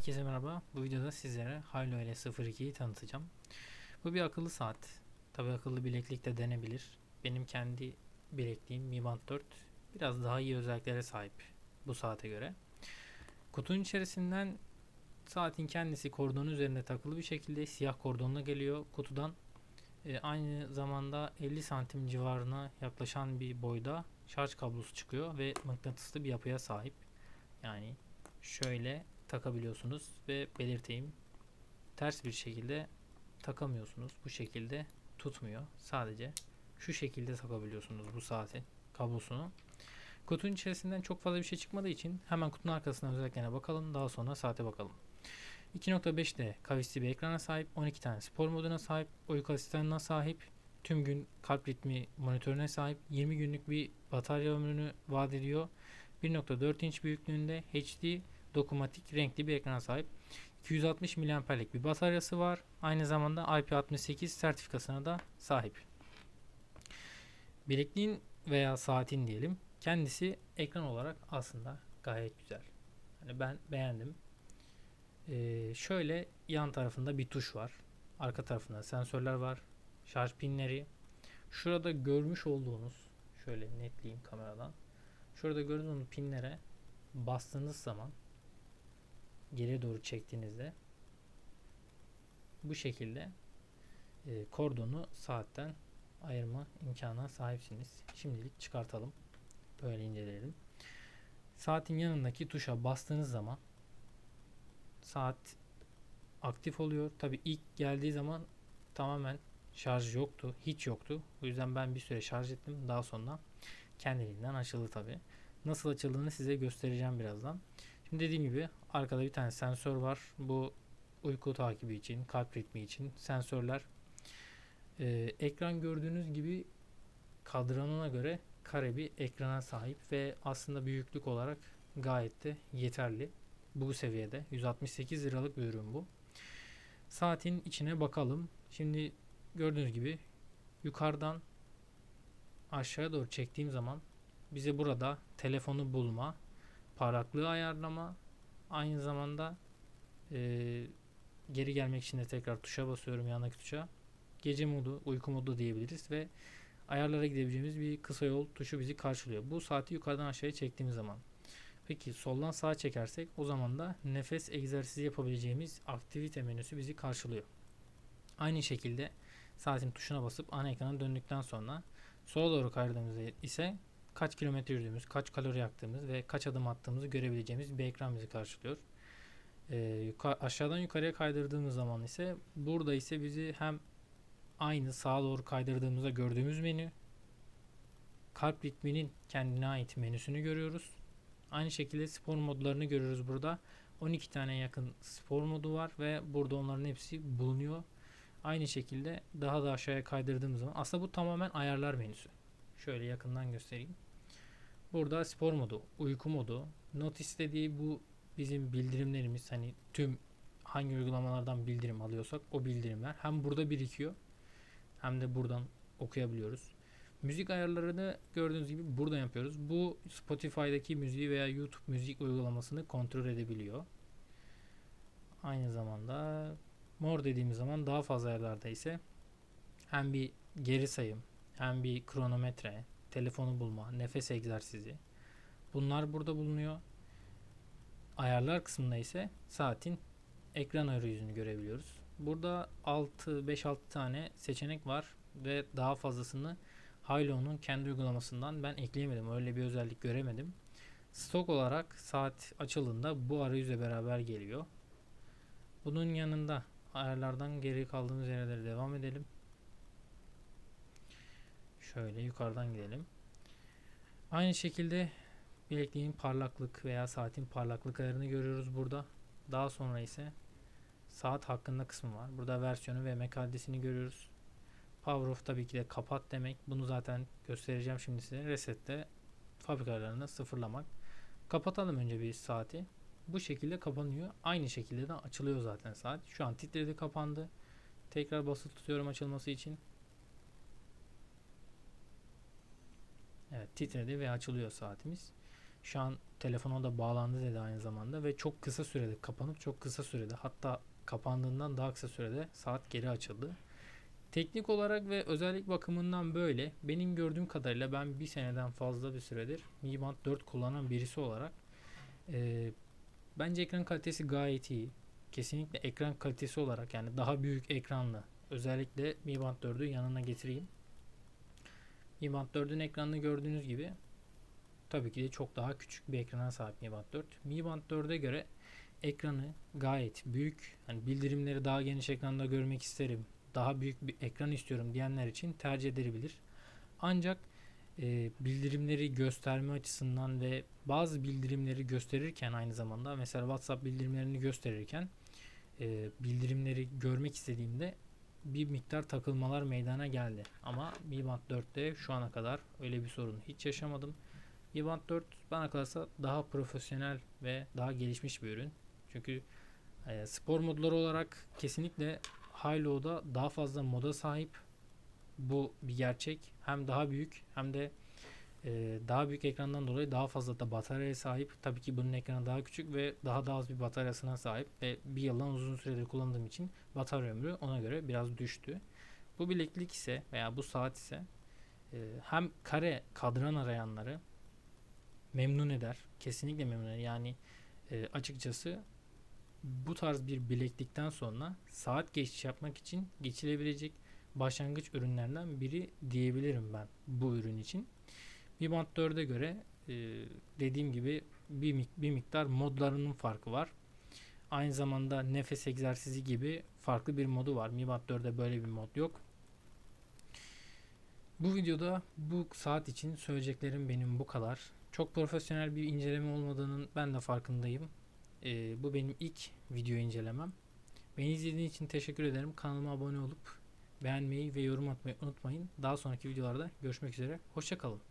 Herkese merhaba. Bu videoda sizlere Hilo ile 02'yi tanıtacağım. Bu bir akıllı saat. Tabi akıllı bileklik de denebilir. Benim kendi bilekliğim Mi Band 4 biraz daha iyi özelliklere sahip bu saate göre. Kutunun içerisinden saatin kendisi kordon üzerinde takılı bir şekilde siyah kordonla geliyor. Kutudan e, aynı zamanda 50 santim civarına yaklaşan bir boyda şarj kablosu çıkıyor ve mıknatıslı bir yapıya sahip. Yani şöyle takabiliyorsunuz ve belirteyim ters bir şekilde takamıyorsunuz. Bu şekilde tutmuyor. Sadece şu şekilde takabiliyorsunuz bu saatin kablosunu. Kutunun içerisinden çok fazla bir şey çıkmadığı için hemen kutunun arkasından özelliklerine bakalım. Daha sonra saate bakalım. 2.5'te kavisli bir ekrana sahip, 12 tane spor moduna sahip, uyku asistanına sahip, tüm gün kalp ritmi monitörüne sahip, 20 günlük bir batarya ömrünü vaat ediyor. 1.4 inç büyüklüğünde HD dokunmatik renkli bir ekrana sahip. 260 mAh'lik bir bataryası var. Aynı zamanda IP68 sertifikasına da sahip. Bilekliğin veya saatin diyelim kendisi ekran olarak aslında gayet güzel. Hani ben beğendim. Ee, şöyle yan tarafında bir tuş var. Arka tarafında sensörler var. Şarj pinleri. Şurada görmüş olduğunuz şöyle netleyeyim kameradan. Şurada gördüğünüz pinlere bastığınız zaman geriye doğru çektiğinizde bu şekilde e, kordonu saatten ayırma imkanına sahipsiniz. Şimdilik çıkartalım. Böyle inceleyelim. Saatin yanındaki tuşa bastığınız zaman saat aktif oluyor. Tabi ilk geldiği zaman tamamen şarj yoktu. Hiç yoktu. O yüzden ben bir süre şarj ettim. Daha sonra kendiliğinden açıldı tabi. Nasıl açıldığını size göstereceğim birazdan. Dediğim gibi arkada bir tane sensör var. Bu uyku takibi için, kalp ritmi için sensörler. Ee, ekran gördüğünüz gibi kadranına göre kare bir ekrana sahip ve aslında büyüklük olarak gayet de yeterli. Bu seviyede 168 liralık bir ürün bu. Saatin içine bakalım. Şimdi gördüğünüz gibi yukarıdan aşağıya doğru çektiğim zaman bize burada telefonu bulma, parlaklığı ayarlama, aynı zamanda e, geri gelmek için de tekrar tuşa basıyorum yanındaki tuşa. Gece modu, uyku modu diyebiliriz ve ayarlara gidebileceğimiz bir kısa yol tuşu bizi karşılıyor. Bu saati yukarıdan aşağıya çektiğimiz zaman. Peki soldan sağa çekersek o zaman da nefes egzersizi yapabileceğimiz aktivite menüsü bizi karşılıyor. Aynı şekilde saatin tuşuna basıp ana ekrana döndükten sonra sola doğru kaydırdığımızda ise kaç kilometre yürüdüğümüz, kaç kalori yaktığımız ve kaç adım attığımızı görebileceğimiz bir ekran bizi karşılıyor. Ee, yuka- aşağıdan yukarıya kaydırdığımız zaman ise burada ise bizi hem aynı sağa doğru kaydırdığımızda gördüğümüz menü, kalp ritminin kendine ait menüsünü görüyoruz. Aynı şekilde spor modlarını görüyoruz burada. 12 tane yakın spor modu var ve burada onların hepsi bulunuyor. Aynı şekilde daha da aşağıya kaydırdığımız zaman aslında bu tamamen ayarlar menüsü. Şöyle yakından göstereyim. Burada spor modu, uyku modu, notis dediği bu bizim bildirimlerimiz hani tüm hangi uygulamalardan bildirim alıyorsak o bildirimler hem burada birikiyor hem de buradan okuyabiliyoruz. Müzik ayarlarını gördüğünüz gibi burada yapıyoruz. Bu Spotify'daki müziği veya YouTube müzik uygulamasını kontrol edebiliyor. Aynı zamanda mor dediğimiz zaman daha fazla ayarlarda ise hem bir geri sayım hem bir kronometre, telefonu bulma, nefes egzersizi. Bunlar burada bulunuyor. Ayarlar kısmında ise saatin ekran arayüzünü görebiliyoruz. Burada 6 5-6 tane seçenek var ve daha fazlasını Hilo'nun kendi uygulamasından ben ekleyemedim. Öyle bir özellik göremedim. Stok olarak saat açıldığında bu arayüzle beraber geliyor. Bunun yanında ayarlardan geri kaldığımız yerlere devam edelim. Şöyle yukarıdan gidelim. Aynı şekilde bilekliğin parlaklık veya saatin parlaklık ayarını görüyoruz burada. Daha sonra ise saat hakkında kısmı var. Burada versiyonu ve MAC adresini görüyoruz. Power off tabii ki de kapat demek. Bunu zaten göstereceğim şimdi size. Resette fabrika ayarlarını sıfırlamak. Kapatalım önce bir saati. Bu şekilde kapanıyor. Aynı şekilde de açılıyor zaten saat. Şu an titredi kapandı. Tekrar basılı tutuyorum açılması için. Evet titredi ve açılıyor saatimiz. Şu an telefona da bağlandı dedi aynı zamanda ve çok kısa sürede kapanıp çok kısa sürede hatta kapandığından daha kısa sürede saat geri açıldı. Teknik olarak ve özellik bakımından böyle. Benim gördüğüm kadarıyla ben bir seneden fazla bir süredir Mi Band 4 kullanan birisi olarak e, bence ekran kalitesi gayet iyi. Kesinlikle ekran kalitesi olarak yani daha büyük ekranlı. Özellikle Mi Band 4'ü yanına getireyim. Mi Band 4'ün ekranını gördüğünüz gibi tabii ki de çok daha küçük bir ekrana sahip Mi Band 4. Mi Band 4'e göre ekranı gayet büyük. Hani bildirimleri daha geniş ekranda görmek isterim. Daha büyük bir ekran istiyorum diyenler için tercih edilebilir. Ancak e, bildirimleri gösterme açısından ve bazı bildirimleri gösterirken aynı zamanda mesela WhatsApp bildirimlerini gösterirken e, bildirimleri görmek istediğimde bir miktar takılmalar meydana geldi. Ama Mi Band 4'te şu ana kadar öyle bir sorun hiç yaşamadım. Mi Band 4 bana kalırsa daha profesyonel ve daha gelişmiş bir ürün. Çünkü e, spor modları olarak kesinlikle High-Low'da daha fazla moda sahip. Bu bir gerçek. Hem daha büyük hem de e, daha büyük ekrandan dolayı daha fazla da bataryaya sahip. Tabii ki bunun ekranı daha küçük ve daha da az bir bataryasına sahip ve bir yıldan uzun süredir kullandığım için batarya ömrü ona göre biraz düştü. Bu bileklik ise veya bu saat ise e, hem kare kadran arayanları memnun eder. Kesinlikle memnun eder. Yani e, açıkçası bu tarz bir bileklikten sonra saat geçiş yapmak için geçilebilecek başlangıç ürünlerden biri diyebilirim ben bu ürün için. Mi Band 4'e göre e, dediğim gibi bir, bir miktar modlarının farkı var. Aynı zamanda nefes egzersizi gibi farklı bir modu var. Mi Band 4'de böyle bir mod yok. Bu videoda bu saat için söyleyeceklerim benim bu kadar. Çok profesyonel bir inceleme olmadığının ben de farkındayım. Ee, bu benim ilk video incelemem. Beni izlediğiniz için teşekkür ederim. Kanalıma abone olup beğenmeyi ve yorum atmayı unutmayın. Daha sonraki videolarda görüşmek üzere. Hoşçakalın.